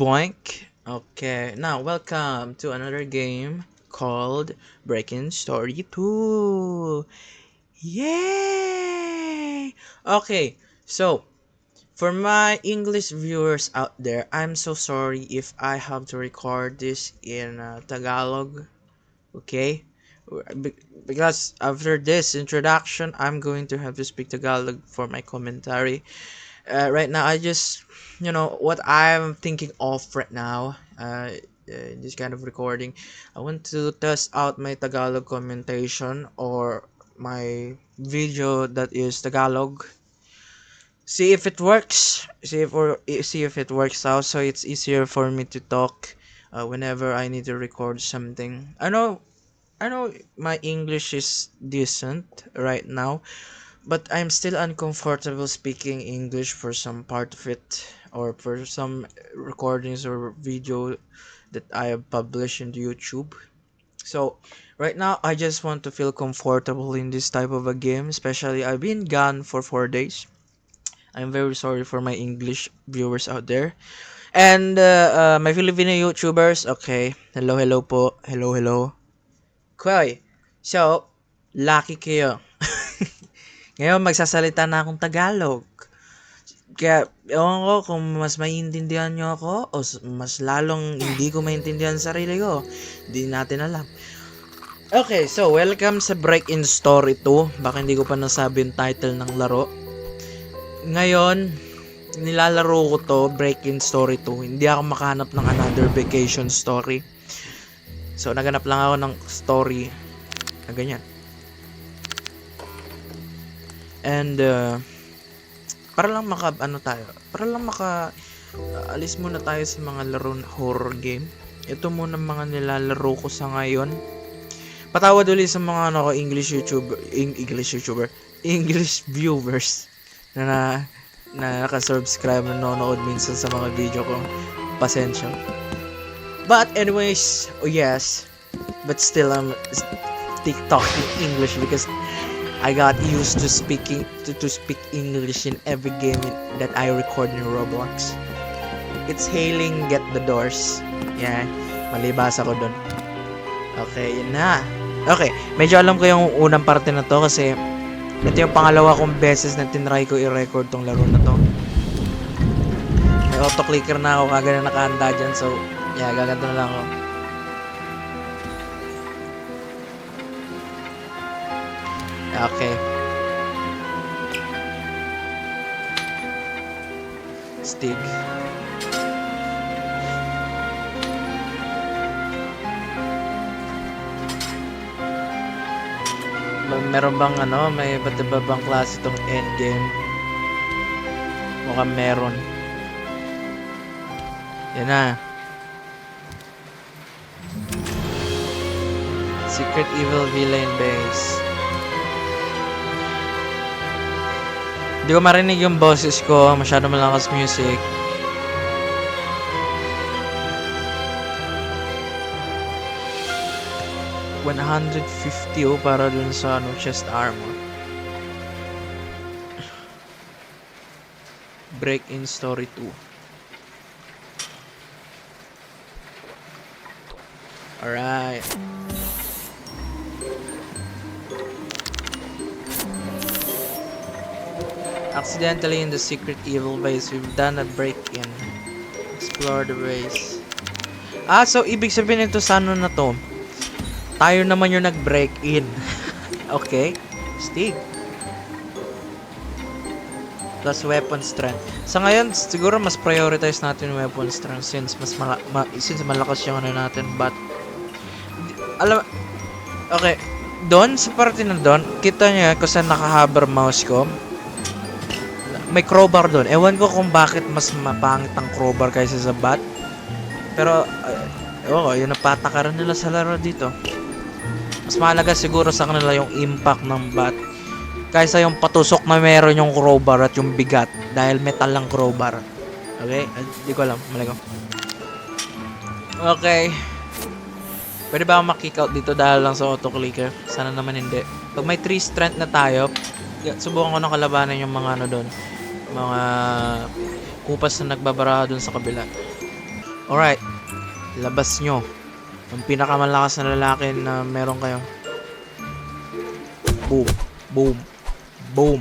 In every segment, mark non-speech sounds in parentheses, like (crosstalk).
boink. Okay, now welcome to another game called Breaking Story 2. Yay! Okay, so for my English viewers out there, I'm so sorry if I have to record this in uh, Tagalog. Okay? Because after this introduction, I'm going to have to speak Tagalog for my commentary. Uh, right now, I just, you know, what I'm thinking of right now, uh, uh, in this kind of recording, I want to test out my Tagalog commentation or my video that is Tagalog. See if it works. See if or see if it works out. So it's easier for me to talk uh, whenever I need to record something. I know, I know my English is decent right now, but I'm still uncomfortable speaking English for some part of it or for some recordings or video that I have published in YouTube. So right now I just want to feel comfortable in this type of a game, especially I've been gone for four days. I'm very sorry for my English viewers out there. And uh, uh, my Filipino YouTubers, okay. Hello, hello po. Hello, hello. Okay. So, lucky kayo. Ngayon, magsasalita na akong Tagalog. Kaya, ewan ko kung mas maiintindihan nyo ako o mas lalong hindi ko maintindihan sarili ko. Hindi natin alam. Okay, so welcome sa Break in Story 2. Baka hindi ko pa nasabi yung title ng laro. Ngayon, nilalaro ko to, Break in Story 2. Hindi ako makahanap ng another vacation story. So, naganap lang ako ng story na ganyan. And, uh, para lang maka, ano tayo, para lang maka, uh, alis muna tayo sa mga laro na horror game. Ito muna mga nilalaro ko sa ngayon. Patawad ulit sa mga ano ko, English YouTuber, Eng- English YouTuber, English viewers na na, na nakasubscribe na nanonood minsan sa mga video ko. Pasensya. But anyways, oh yes, but still I'm stick talking English because I got used to speaking to, to speak English in every game that I record in Roblox. It's hailing get the doors. Yeah, malibasa ko dun. Okay, yun na. Okay, medyo alam ko yung unang parte na to kasi ito yung pangalawa kong beses na tinry ko i-record tong laro na to. May auto-clicker na ako kagad na nakahanda dyan so yeah, gaganto na lang ako. Okay. Stig. Ma- Meron bang ano, may iba't iba bang klase itong endgame? Mukhang meron. Yan na. Secret Evil Villain Base. Hindi ko marinig yung boses ko. Masyado malakas music. $150 oh, para dun sa ano, chest armor. Break in Story 2. Alright. Accidentally in the secret evil base, we've done a break-in. Explore the base. Ah, so ibig sabihin nito sa ano na to? Tayo naman yung nag-break-in. (laughs) okay. Stig. Plus weapon strength. Sa ngayon, siguro mas prioritize natin weapon strength since mas mala ma since malakas yung ano natin. But, alam, okay. Doon, sa parte na doon, kita niya kung saan nakahaber mouse ko. May crowbar doon. Ewan ko kung bakit mas mapangit ang crowbar kaysa sa bat. Pero, uh, ewan ko, yung napatakaran nila sa laro dito. Mas mahalaga siguro sa kanila yung impact ng bat. Kaysa yung patusok na meron yung crowbar at yung bigat. Dahil metal lang crowbar. Okay? Hindi ko alam. Mali ko. Okay. Pwede ba makick out dito dahil lang sa auto-clicker? Sana naman hindi. Pag may 3 strength na tayo, subukan ko na kalabanan yung mga ano doon. Mga kupas na nagbabara doon sa kabila. Alright. Labas nyo. Ang pinakamalakas na lalaki na meron kayo. Boom. Boom. Boom.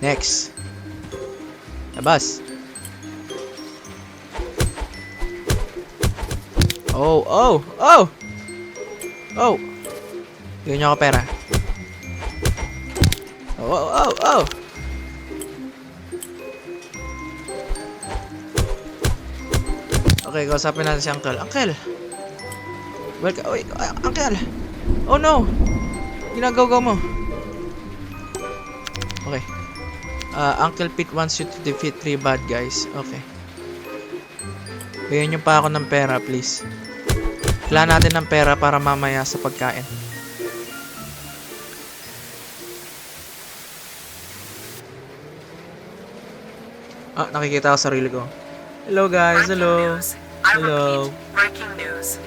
Next. Labas. Oh, oh, oh! Oh! Bigyan niyo ako pera. Oh, oh, oh, Okay, kausapin natin si Uncle. Uncle! Welcome. Oy, ah, Uncle! Oh no! Ginagawa mo. Okay. Uh, Uncle Pete wants you to defeat three bad guys. Okay. Bigyan niyo pa ako ng pera, please. Kailangan natin ng pera para mamaya sa pagkain. Ah, nakikita ko sarili ko. Hello guys, hello. Hello. breaking news.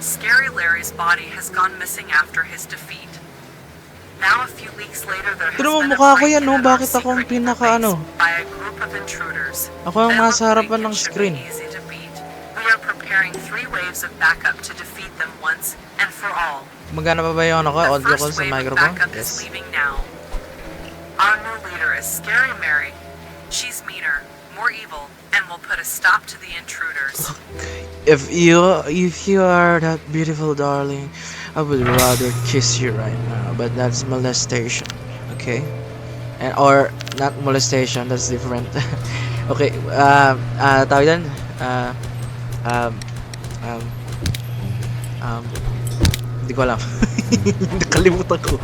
Scary Larry's body has gone missing after his defeat. Now a few weeks later there has Pero been a mukha ko yan, no? Bakit ako ang pinaka, ano? By a group of intruders. Ako ang nasa harapan ng screen. be easy to beat. We are preparing three waves of backup to defeat them once and for all. Magana pa ba yung ano ko? Audio first sa microphone? Yes. Our new leader is Scary Mary. More evil, and will put a stop to the intruders. If you if you are that beautiful darling, I would rather kiss you right now, but that's molestation. Okay? And or not molestation, that's different. (laughs) okay, uh, uh tawag yan? Uh, um, um, um, hindi ko alam. (laughs) Nakalimutan ko.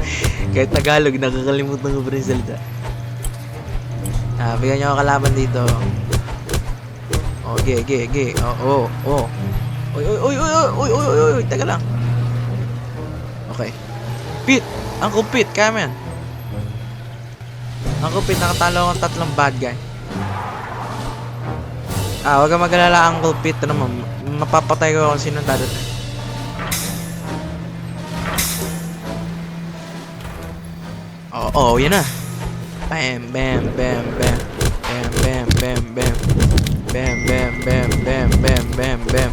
Kahit Tagalog, nakakalimutan ko pa rin salita. Ah, bigyan nyo kalaban dito. Oh, ge, ge, ge. Oh, oh, oh. Oy, oy, oy, oy, oy, oy, oy, oy, teka lang. Okay. Pit! Ang kupit, kaya yan. Ang kupit, nakatalo akong tatlong bad guy. Ah, wag kang magalala ang kupit. Ano mo, mapapatay ko kung sino dadatay. Oh, oh, yan na. Bam, bam, bam, bam. Bam, bam, bam, bam. Bam, bam, bam.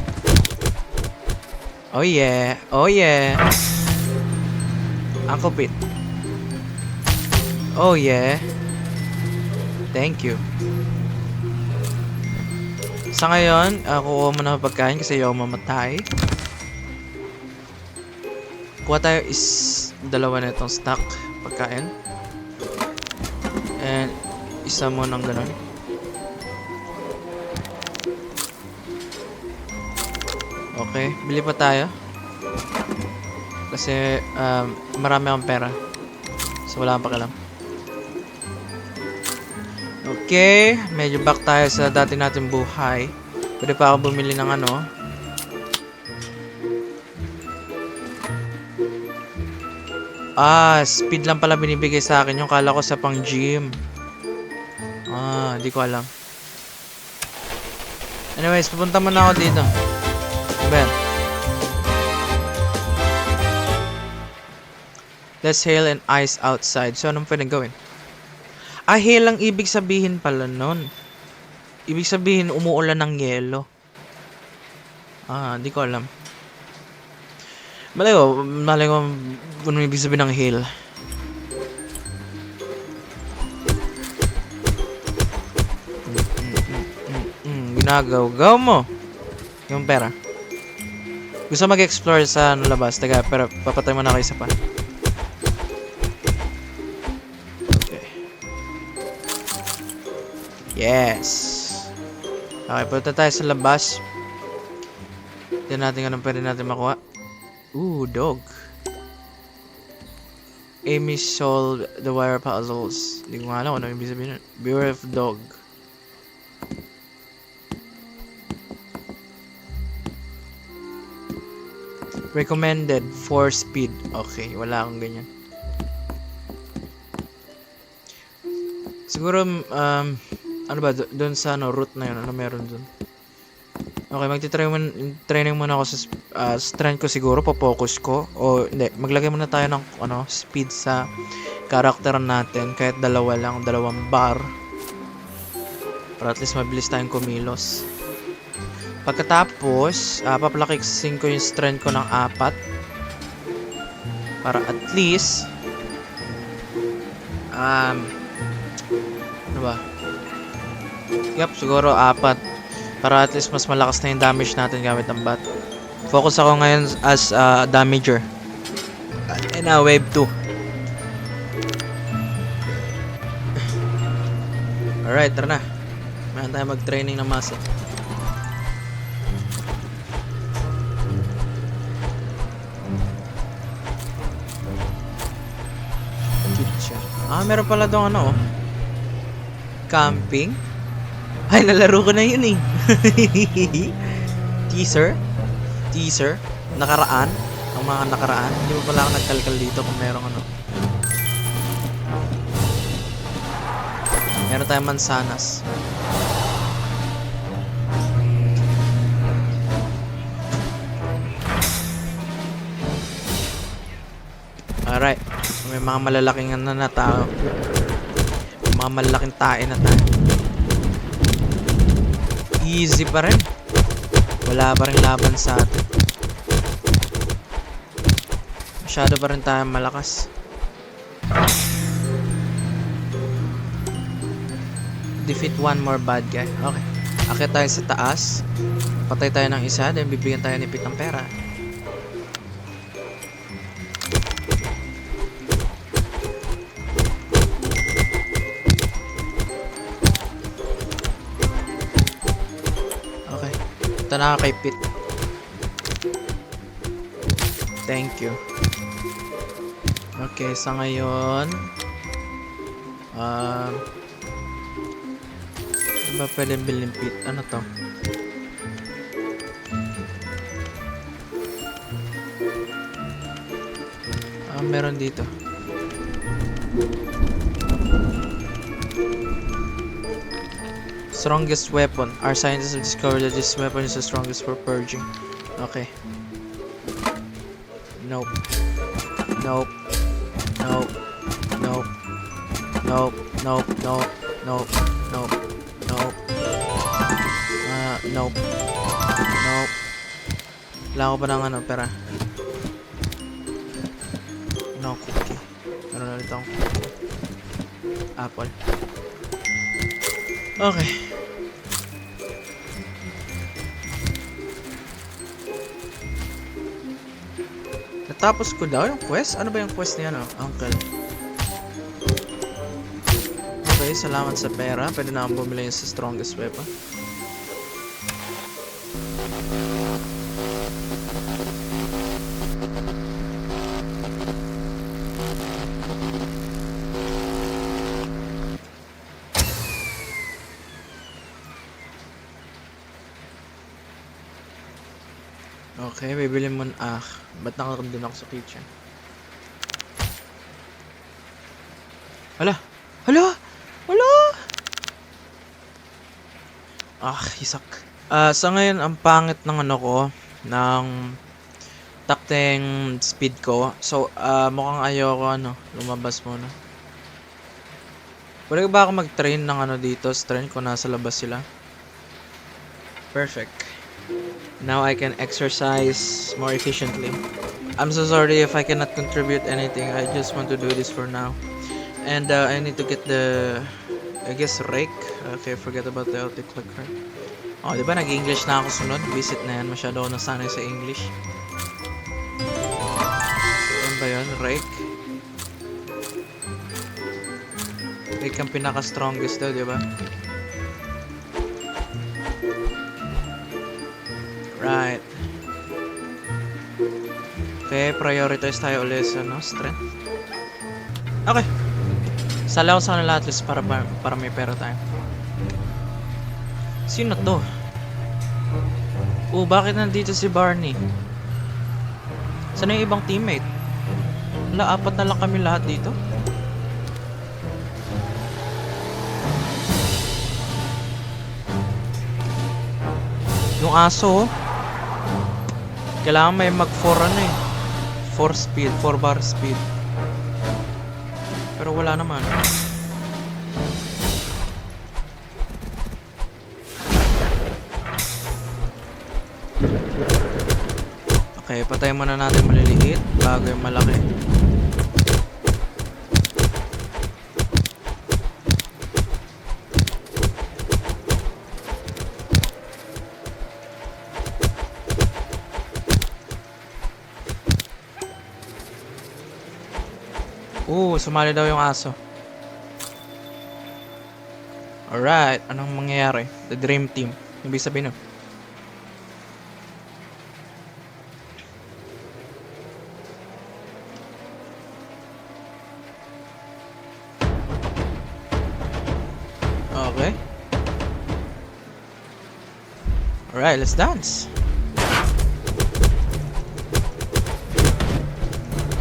Oh yeah, oh yeah. Uncle Pete. Oh yeah. Thank you. Sa ngayon, uh, kukuha mo na ang pagkain kasi ayaw mamatay. Kuha tayo is dalawa na itong stock pagkain. And isa mo ng ganun. Okay, bili pa tayo. Kasi um, marami akong pera. So wala akong pakialam. Okay, medyo back tayo sa dati nating buhay. Pwede pa ako bumili ng ano. Ah, speed lang pala binibigay sa akin. Yung kala ko sa pang gym. Ah, hindi ko alam. Anyways, pupunta muna ako dito. Ben. Let's hail and ice outside. So, anong pwedeng gawin? Ah, hail ang ibig sabihin pala nun. Ibig sabihin, umuulan ng yelo. Ah, hindi ko alam. Malay ko, malay ko anong ibig sabihin ng hail. Ginagaw-gaw mo. Yung pera. Gusto mag-explore sa ano, labas. Teka, pero papatay mo na kayo isa pa. Okay. Yes. Okay, punta tayo sa labas. Tignan natin anong pwede natin makuha. Ooh, dog. Amy solved the wire puzzles. Hindi ko nga alam kung ano ibig sabihin. Beware of dog. Recommended for speed. Okay, wala akong ganyan. Siguro, um, ano ba, do- doon sa ano, route na yun, ano meron doon? Okay, magti-try mun training muna ako sa ah, strength ko siguro, po-focus ko. O hindi, maglagay muna tayo ng ano, speed sa character natin kahit dalawa lang, dalawang bar. Para at least mabilis tayong kumilos. Pagkatapos, uh, papalakisin ko yung strength ko ng apat. Para at least, um, ano ba? Yup, siguro apat. Para at least mas malakas na yung damage natin gamit ng bat. Focus ako ngayon as uh, damager. And now, wave 2. Alright, tara na. Mayroon tayo mag-training ng muscle. Ah, meron pala doon ano oh. Camping? Ay, nalaro ko na yun eh. (laughs) Teaser? Teaser? Nakaraan? Ang mga nakaraan? Hindi mo pala ako nagkalkal dito kung merong ano. Meron tayong mansanas. Alright. May mga malalaking ano na tao. Mga malalaking tae na tayo. Easy pa rin. Wala pa rin laban sa atin. Masyado pa rin tayo malakas. Defeat one more bad guy. Okay. Akit tayo sa taas. Patay tayo ng isa. Then bibigyan tayo ni Pete ng pera. Ito na kay Pete. Thank you. Okay, sa ngayon, um, ano ba pwedeng bilhin Pete? Ano to? Ah, meron dito. Strongest weapon. Our scientists have discovered that this weapon is the strongest for purging. Okay. Nope. Nope. Nope. Nope. Nope. Nope. Nope. Nope. Nope. Nope. Ah, nope. Nope. Kailangan ko pa ng ano, pera. No, cookie. Meron na ulit akong cookie. Apple. Okay. Natapos ko daw yung quest? Ano ba yung quest niya, no? Uncle. Okay, salamat sa pera. Pwede na akong bumili sa strongest weapon. Okay, bibili mo n- ah. Ba't nakakandun ako sa kitchen? Hala! Hala! Hala! Ah, isak. Ah, sa ngayon, ang pangit ng ano ko, ng takting speed ko. So, ah, mukhang ayoko, ano, lumabas muna. Pwede ba ako mag-train ng ano dito, strain kung nasa labas sila? Perfect. Now I can exercise more efficiently. I'm so sorry if I cannot contribute anything. I just want to do this for now. And uh, I need to get the, I guess, rake. Okay, forget about the auto clicker. Oh, di ba nag-English na ako sunod? Visit na yan. Masyado ako nasanay sa English. Ano ba yun? Rake? Rake ang pinaka-strongest daw, di ba? Right. Okay, prioritize tayo ulit sa no, strength. Okay. Sala ko sa kanila at least para, para may pera tayo. Sino to? Oh, bakit nandito si Barney? Sana yung ibang teammate? Wala, apat na lang kami lahat dito. Yung aso, oh. Kailangan may mag 4 ano eh. 4 speed, 4 bar speed. Pero wala naman. Okay, patayin muna natin maliliit bago yung malaki. Oo, sumali daw yung aso. Alright, anong mangyayari? The Dream Team. Ibig sabihin nun. Okay. Alright, let's dance.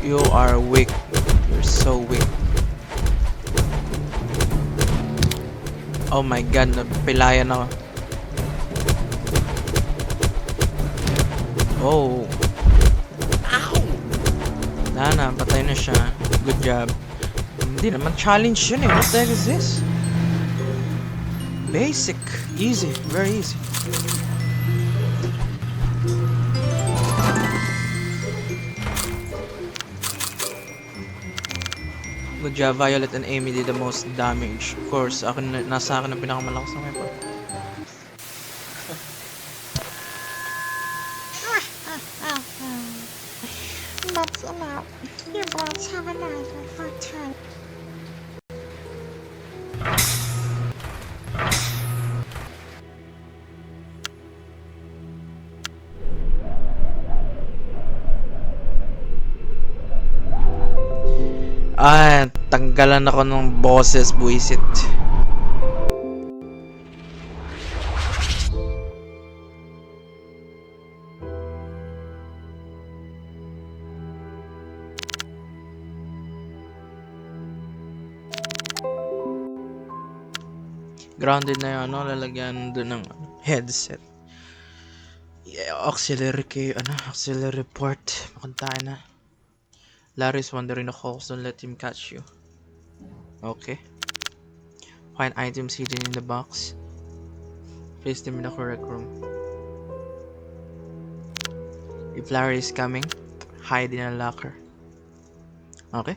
You are weak. You're so weak. Oh my god, napilayan ako. Oh. Ow! Nana, patay na siya. Good job. Hindi naman challenge yun eh. What the heck is this? Basic. Easy. Very easy. Job, Violet and Amy did the most damage. Of course, na- nasa akin ang pinakamalakas na weapon. Ah, tanggalan ako ng boses, buisit. Grounded na yun, ano, lalagyan doon ng headset. Yeah, auxiliary kay, ano, auxiliary port. Makuntaan na. Larry's wandering the halls, don't let him catch you. Okay. Find items hidden in the box. Place them in the correct room. If Larry is coming, hide in a locker. Okay?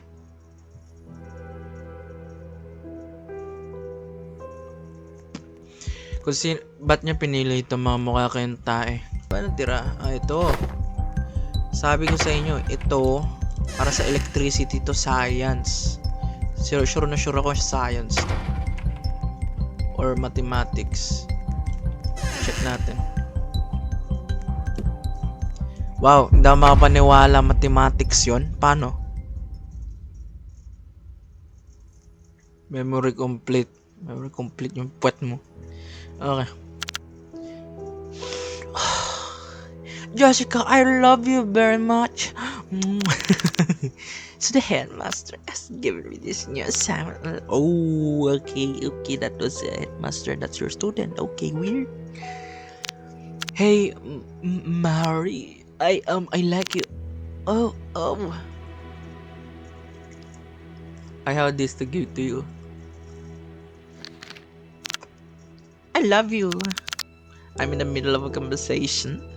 Kung sin ba't niya pinili ito mga mukha kayong tae? Paano tira? Ah, ito. Sabi ko sa inyo, ito para sa electricity to science. Sure, sure na sure ako sa science. Or mathematics. Check natin. Wow, hindi ako makapaniwala mathematics yon. Paano? Memory complete. Memory complete yung puwet mo. Okay. (sighs) Jessica, I love you very much. (laughs) so the headmaster has given me this new assignment. Oh, okay, okay, that was the headmaster. That's your student. Okay, weird. Hey, Mary, I um, I like you. Oh, oh. I have this to give to you. I love you. I'm in the middle of a conversation.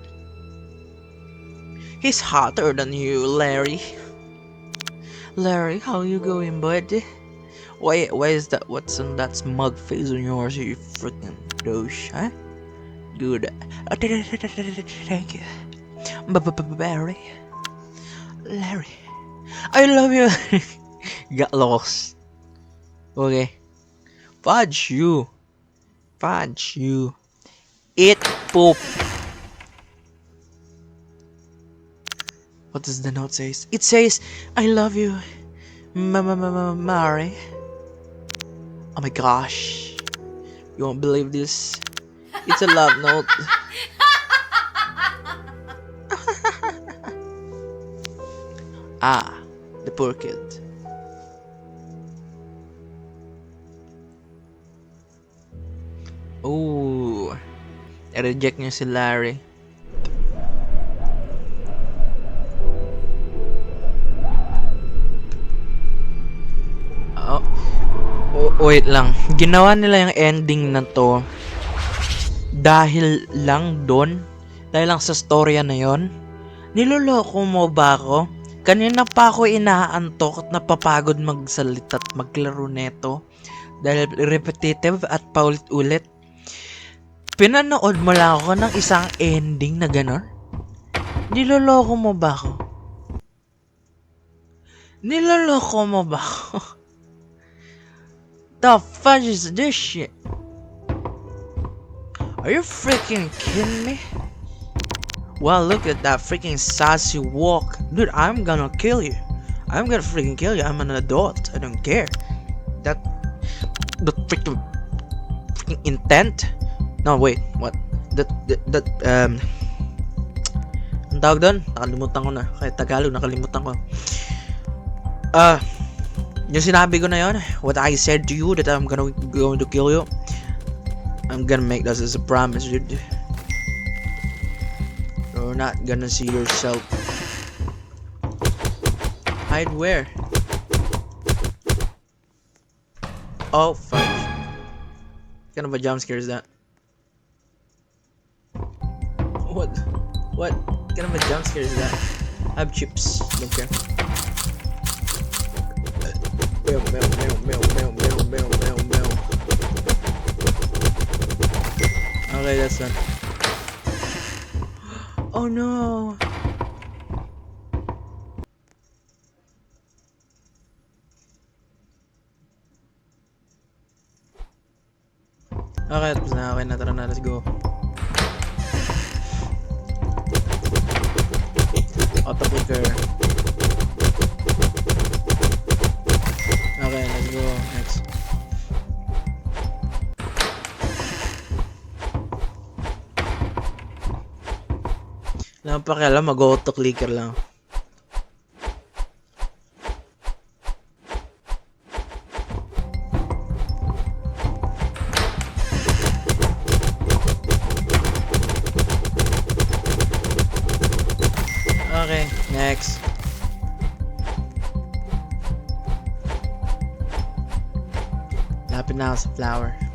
He's hotter than you, Larry. Larry, how you going, bud? Why, why is that? What's on that smug face on yours? You freaking douche, huh? Good. Uh, Thank you, Barry. Larry, I love you. (laughs) Got lost. Okay. Fudge you. Fudge you. Eat poop. What does the note say? It says, I love you, Mary. Oh my gosh. You won't believe this. It's a love note. (laughs) ah, the poor kid. Oh, reject niya si Larry. Wait lang. Ginawa nila yung ending na to dahil lang doon Dahil lang sa storya na yon, niloloko mo ba ako? Kanina pa ako inaantok at napapagod magsalita at maglaro neto dahil repetitive at paulit-ulit. Pinanood mo lang ako ng isang ending na ganon? Niloloko mo ba ako? Niloloko mo ba ako? (laughs) The fudge is this shit? Are you freaking kidding me? Wow, look at that freaking sassy walk. Dude, I'm gonna kill you. I'm gonna freaking kill you. I'm an adult. I don't care. That the freaking freaking intent? No, wait, what? That that, that um ang tawag doon? Nakalimutan ko na. Kahit Tagalog, nakalimutan ko. Ah, yung sinabi ko na yon, what I said to you that I'm gonna going to kill you. I'm gonna make this as a promise, dude. You're not gonna see yourself. Hide where? Oh, fuck. Kind of a jump scare is that? What? What? What kind of a jump scare is that? I have chips. Don't care. Meow, meow, meow, meow, meow, meow, meow, meow, meow. Okay, that's done. Oh no! Okay, tapos na. Okay na, tara na. Let's go. Auto pakialam, mag-auto clicker lang. Okay, next. Lapit na ako sa flower.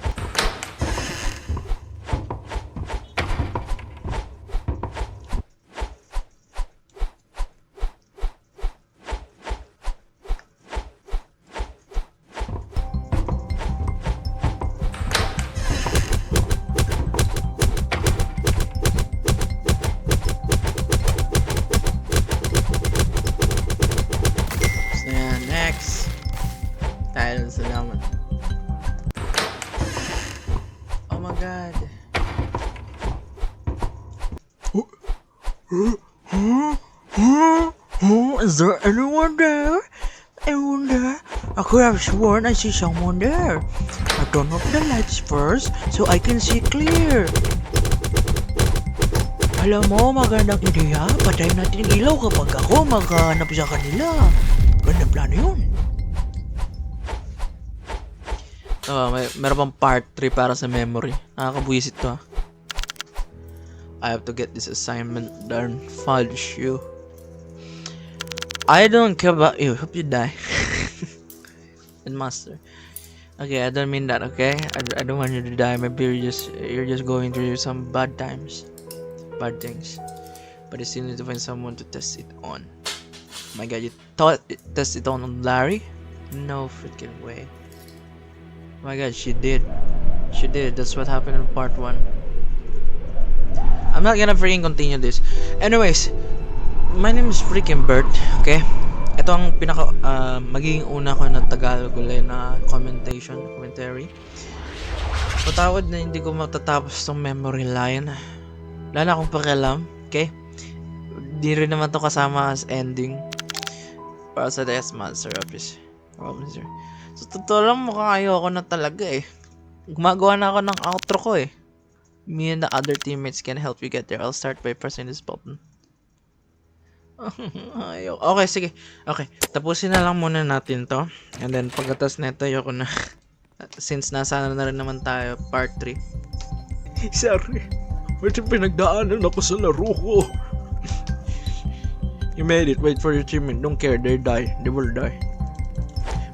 Could have sworn I see someone there. I turn off the lights first so I can see clear. Alam mo, magandang ideya. Patayin natin ilaw kapag ako maghanap sa kanila. Ganda plano yun. Oh, may meron pang part 3 para sa memory. Nakakabuisit to ah. I have to get this assignment done. Fudge you. I don't care about you. Hope you die. (laughs) and master. Okay, I don't mean that. Okay, I, I don't want you to die. Maybe you're just you're just going through some bad times, bad things. But you still need to find someone to test it on. Oh my god, you thought it test it on Larry? No freaking way. Oh my god, she did. She did. That's what happened in part one. I'm not gonna freaking continue this. Anyways, my name is freaking Bert, okay? Ito ang pinaka ah, magiging una ko na Tagalog ulit na commentation, commentary. Patawad na hindi ko matatapos tong memory line. Wala na akong pakialam, okay? Di rin naman to kasama as ending. Para sa Death Master Office. Officer. So, totoo lang mukhang ayoko na talaga eh. Gumagawa na ako ng outro ko eh. Me and the other teammates can help you get there. I'll start by pressing this button. (laughs) Ayoko. Okay, sige. Okay, tapusin na lang muna natin to. And then, pagkatas neto, ayoko na. (laughs) Since nasa na rin naman tayo, part 3. (laughs) Sorry. Medyo pinagdaanan ako sa laro ko. You made it. Wait for your teammate. Don't care. They die. They will die.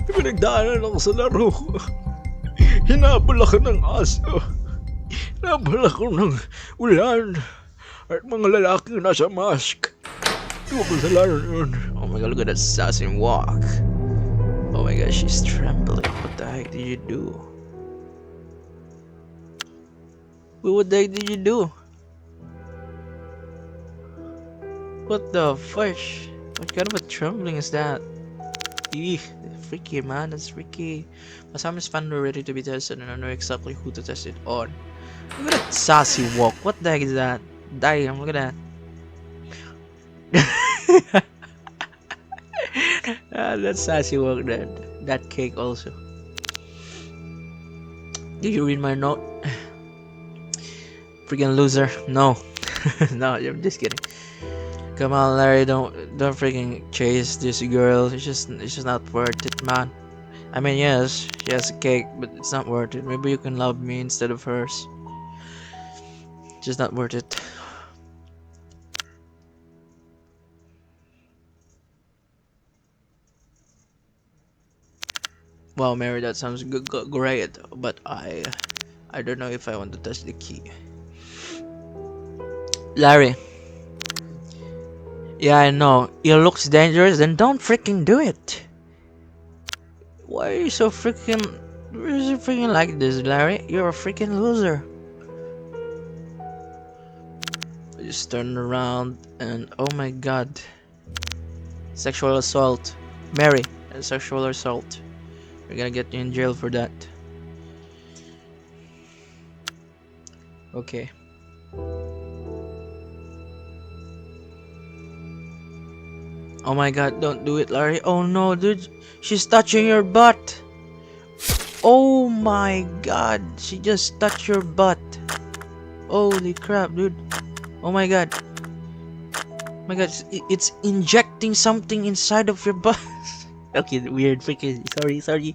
Pinagdaanan ako sa laro ko. Hinabol ako ng aso. Hinabol ako ng ulan. At mga lalaki na nasa mask. Oh my god, look at that sassy walk. Oh my god, she's trembling. What the heck did you do? What the heck did you do? What the fudge? What kind of a trembling is that? Eek, freaky man, that's freaky. My Sam is finally ready to be tested and I know exactly who to test it on. Look at that sassy walk. What the heck is that? Damn, look at that. (laughs) ah, that sassy walk that that cake also. Did you read my note? (sighs) Freaking loser. No. (laughs) no, I'm just kidding. Come on, Larry, don't don't freaking chase this girl. It's just it's just not worth it, man. I mean, yes, she has a cake, but it's not worth it. Maybe you can love me instead of hers. Just not worth it. Wow, Mary, that sounds great, but I, I don't know if I want to touch the key. Larry. Yeah, I know. It looks dangerous, then don't freaking do it. Why are you so freaking, why are you freaking like this, Larry? You're a freaking loser. I just turned around and oh my god. Sexual assault. Mary, sexual assault. We're gonna get you in jail for that. Okay. Oh my god, don't do it, Larry. Oh no, dude. She's touching your butt. Oh my god, she just touched your butt. Holy crap, dude. Oh my god. Oh my god, it's, it's injecting something inside of your butt. (laughs) okay, weird. Freaking sorry, sorry.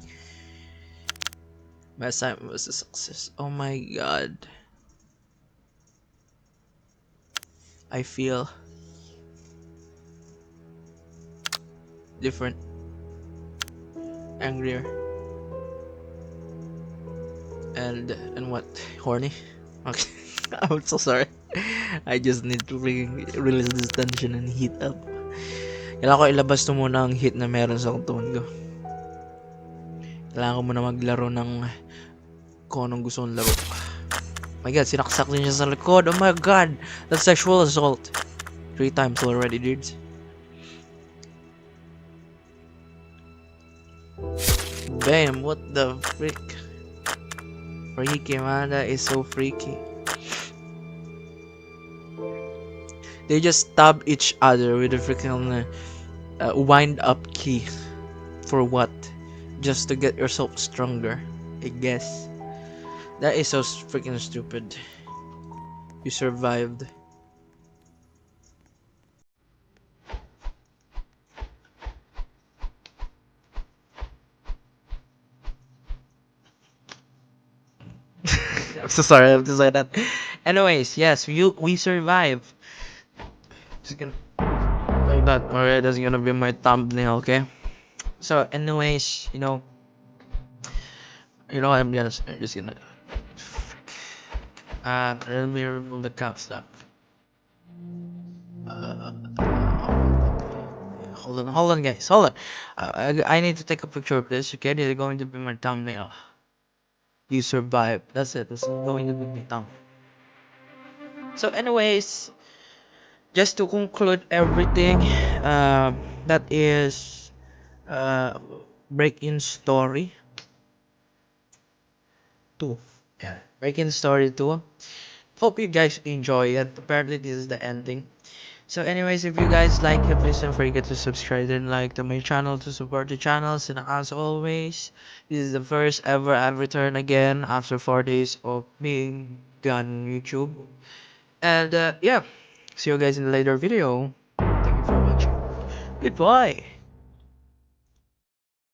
My assignment was a success. Oh my god. I feel different, angrier, and and what? Horny? Okay, (laughs) I'm so sorry. I just need to freaking release this tension and heat up. Kailangan ko ilabas to muna ang heat na meron sa katawan ko. Kailangan ko muna maglaro ng kung anong gusto kong laro. my god, sinaksak din siya sa likod. Oh my god, that's sexual assault. Three times already, dudes. Bam, what the freak? Freaky man, that is so freaky. They just stab each other with a freaking uh, wind up key. For what? Just to get yourself stronger, I guess. That is so freaking stupid. You survived. (laughs) I'm so sorry I have to say that. Anyways, yes, we we survived. Just gonna that. Alright, that's gonna be my thumbnail. Okay. So, anyways, you know, you know, I'm just I'm just gonna. Uh, let me remove the cup stuff. Uh, hold on, hold on, guys, hold on. Uh, I, I need to take a picture of this. Okay, this is going to be my thumbnail. You survived. That's it. That's going to be my thumbnail. So, anyways, just to conclude everything, uh, that is uh, break-in story two. Yeah, break-in story two. Hope you guys enjoy it. Apparently, this is the ending. So, anyways, if you guys like it, please don't forget to subscribe and like to my channel to support the channels. And as always, this is the first ever I've returned again after four days of being on YouTube. And uh, yeah, see you guys in a later video. Thank you for watching. Goodbye.